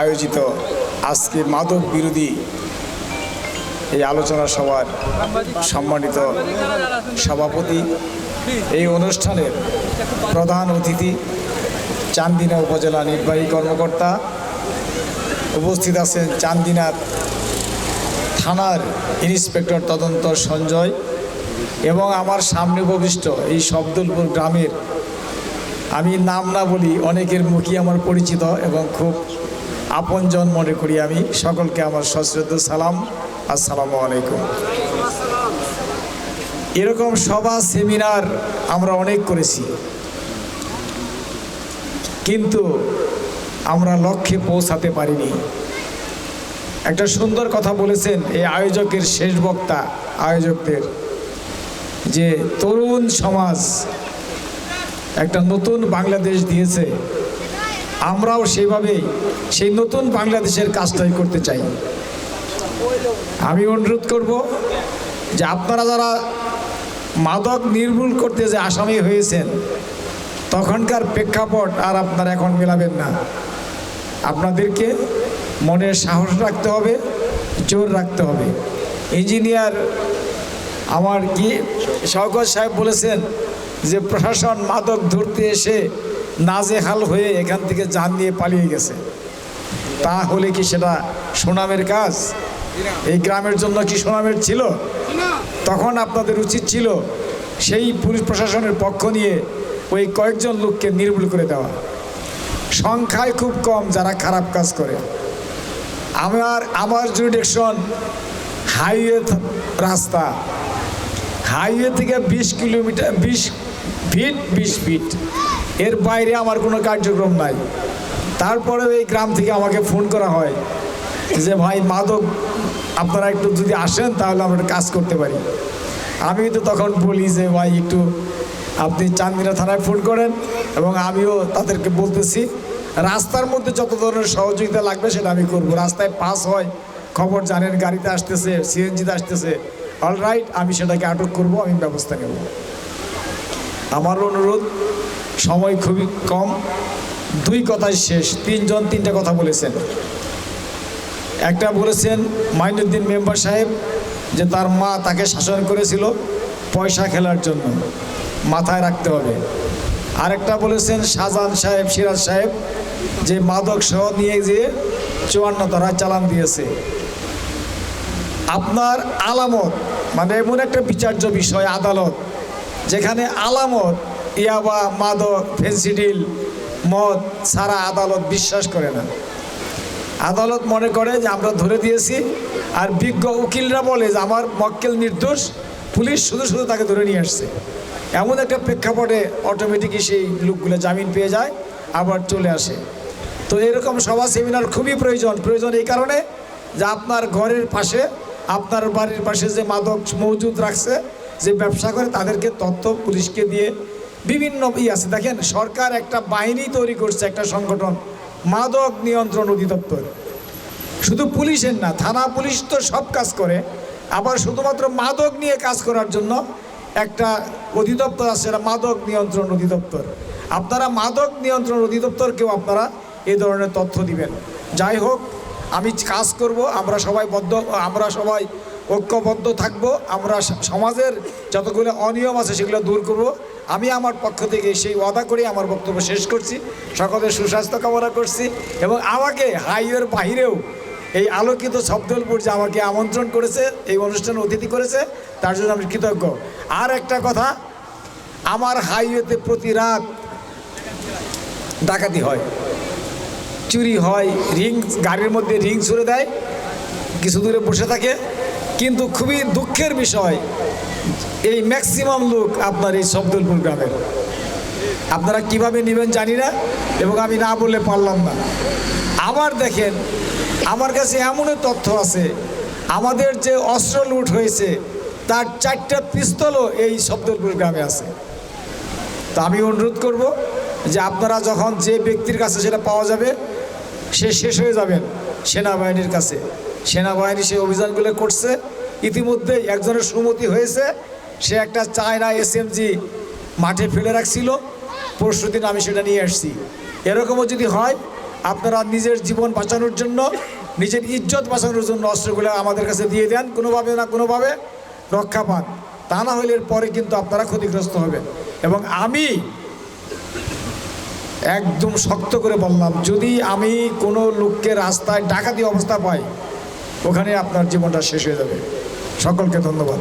আয়োজিত আজকে মাদক বিরোধী এই আলোচনা সভার সম্মানিত সভাপতি। এই অনুষ্ঠানের প্রধান অতিথি, চান্দিনা উপজেলা নির্বাহী কর্মকর্তা উপস্থিত আছেন চান্দিনার থানার ইন্সপেক্টর তদন্ত সঞ্জয় এবং আমার সামনে উপবিষ্ট এই শব্দলপুর গ্রামের, আমি নাম না বলি অনেকের মুখই আমার পরিচিত এবং খুব আপনজন মনে করি আমি। সকলকে আমার সশ্রদ্ধ সালাম। আসসালামু আলাইকুম। এরকম সভা, সেমিনার আমরা অনেক করেছি। কিন্তু আমরা লক্ষ্যে পৌঁছাতে পারিনি। একটা সুন্দর কথা বলেছেন এই আয়োজকের শেষ বক্তা, আয়োজকদের, যে তরুণ সমাজ একটা নতুন বাংলাদেশ দিয়েছে। আমরাও সেভাবেই সেই নতুন বাংলাদেশের কাজটাই করতে চাই। আমি অনুরোধ করব যে আপনারা যারা মাদক নির্মূল করতে যে আসামি হয়েছেন, তখনকার প্রেক্ষাপট আর আপনারা এখন মেলাবেন না। আপনাদেরকে মনে সাহস রাখতে হবে, জোর রাখতে হবে। ইঞ্জিনিয়ার আমার কি শওকত সাহেব বলেছেন যে, প্রশাসন মাদক ধরতে এসে নাজেহাল হয়ে এখান থেকে যান নিয়ে পালিয়ে গেছে। তাহলে কি সেটা সুনামের কাজ? এই গ্রামের জন্য কি সুনামের ছিল? তখন আপনাদের উচিত ছিল সেই পুলিশ প্রশাসনের পক্ষ নিয়ে ওই কয়েকজন লোককে নির্মূল করে দেওয়া। সংখ্যায় খুব কম যারা খারাপ কাজ করে। আমার আমার জুরিডিকশন হাইওয়ে রাস্তা। হাইওয়ে থেকে বিশ কিলোমিটার, বিশ ফিট বিশ ফিট এর বাইরে আমার কোনো কার্যক্রম নাই। তারপরে এই গ্রাম থেকে আমাকে ফোন করা হয় যে, ভাই, মাদক, আপনারা একটু যদি আসেন তাহলে আমরা কাজ করতে পারি। আমি তো তখন বলি যে, ভাই, একটু আপনি চান্দিনা থানায় ফোন করেন এবং আমিও তাদেরকে বলতেছি, রাস্তার মধ্যে যত ধরনের সহযোগিতা লাগবে সেটা আমি করব। রাস্তায় পাস হয়, খবর জানেন, গাড়িতে আসতেছে, সিএনজিতে আসতেছে। অলরাইট আমি সেটাকে আটক করব, আমি ব্যবস্থা নেব। আমার অনুরোধ, সময় খুবই কম। দুই কথাই শেষ। তিনজন তিনটা কথা বলেছেন। একটা বলেছেন মাইনুদ্দিন মেম্বার সাহেব যে তার মা তাকে শাসন করেছিল পয়সা খেলার জন্য, মাথায় রাখতে হবে। আরেকটা বলেছেন শাহজাহান সাহেব, সিরাজ সাহেব যে মাদক সহ নিয়ে যেয়ে চুয়ান্ন ধারা চালান দিয়েছে। আপনার আলামত মানে এমন একটা বিচার্য বিষয়, আদালত যেখানে আলামত, ইয়াবা, মাদক, ফেন্সিডিল, মদ সারা আদালত বিশ্বাস করে না। আদালত মনে করে যে আমরা ধরে দিয়েছি, আর বিজ্ঞ উকিলরা বলে যে আমার মক্কেল নির্দোষ, পুলিশ শুধু শুধু তাকে ধরে নিয়ে আসছে। এমন একটা প্রেক্ষাপটে অটোমেটিকই সেই লোকগুলো জামিন পেয়ে যায়, আবার চলে আসে। তো এরকম সভা সেমিনার খুবই প্রয়োজন। প্রয়োজন এই কারণে যে আপনার ঘরের পাশে, আপনার বাড়ির পাশে যে মাদক মজুদ রাখছে যে ব্যবসা করে তাদেরকে তথ্য পুলিশকে দিয়ে বিভিন্ন ই আছে। দেখেন, সরকার একটা বাহিনী তৈরি করছে, একটা সংগঠন, মাদক নিয়ন্ত্রণ অধিদপ্তর। শুধু পুলিশের না, থানা পুলিশ তো সব কাজ করে, আবার শুধুমাত্র মাদক নিয়ে কাজ করার জন্য একটা অধিদপ্তর আছে, সেটা মাদক নিয়ন্ত্রণ অধিদপ্তর। আপনারা মাদক নিয়ন্ত্রণ অধিদপ্তরকেও আপনারা এই ধরনের তথ্য দিবেন। যাই হোক, আমি কাজ করব, আমরা সবাই বদ্ধ, আমরা সবাই ঐক্যবদ্ধ থাকব, আমরা সমাজের যতগুলো অনিয়ম আছে সেগুলো দূর করব। আমি আমার পক্ষ থেকে সেই ওয়াদা করে, আমার বক্তব্য শেষ করছি। সকলের সুস্বাস্থ্য কামনা করছি এবং আমাকে হাইওয়ের বাহিরেও এই আলোকিত শব্দলপুর যে আমাকে আমন্ত্রণ করেছে, এই অনুষ্ঠানে অতিথি করেছে, তার জন্য আমি কৃতজ্ঞ। আর একটা কথা, আমার হাইওয়েতে প্রতি রাত ডাকাতি হয়। চুরি হয়, রিং, গাড়ির মধ্যে রিং ছুড়ে দেয়, কিছু দূরে বসে থাকে। কিন্তু খুবই দুঃখের বিষয়, এই ম্যাক্সিমাম লোক আপনার এই শব্দলপুর গ্রামের আপনারা কীভাবে নেবেন জানি না, এবং আমি না বললে পারলাম না। আবার দেখেন, আমার কাছে এমনও তথ্য আছে, আমাদের যে অস্ত্র লুট হয়েছে, তার চারটা পিস্তলও এই শব্দলপুর গ্রামে আছে। তো আমি অনুরোধ করব যে আপনারা যখন যে ব্যক্তির কাছে সেটা পাওয়া যাবে, সে শেষ হয়ে যাবেন সেনাবাহিনীর কাছে। সেনাবাহিনী সেই অভিযানগুলো করছে। ইতিমধ্যে একজনের সুমতি হয়েছে। সে একটা চায়না এসএমজি মাঠে ফেলে রাখছিল। পরশু দিন আমি সেটা নিয়ে আসছি। এরকমও যদি হয়, আপনারা নিজের জীবন বাঁচানোর জন্য, নিজের ইজ্জত বাঁচানোর জন্য অস্ত্রগুলো আমাদের কাছে দিয়ে দেন, কোনোভাবে না কোনোভাবে রক্ষা পান। তা না হলে পরে কিন্তু আপনারা ক্ষতিগ্রস্ত হবেন। এবং আমি একদম শক্ত করে বললাম, যদি আমি কোনো লোককে রাস্তায় ডাকাতি অবস্থা পাই ওখানে আপনার জীবনটা শেষ হয়ে যাবে। সকলকে ধন্যবাদ।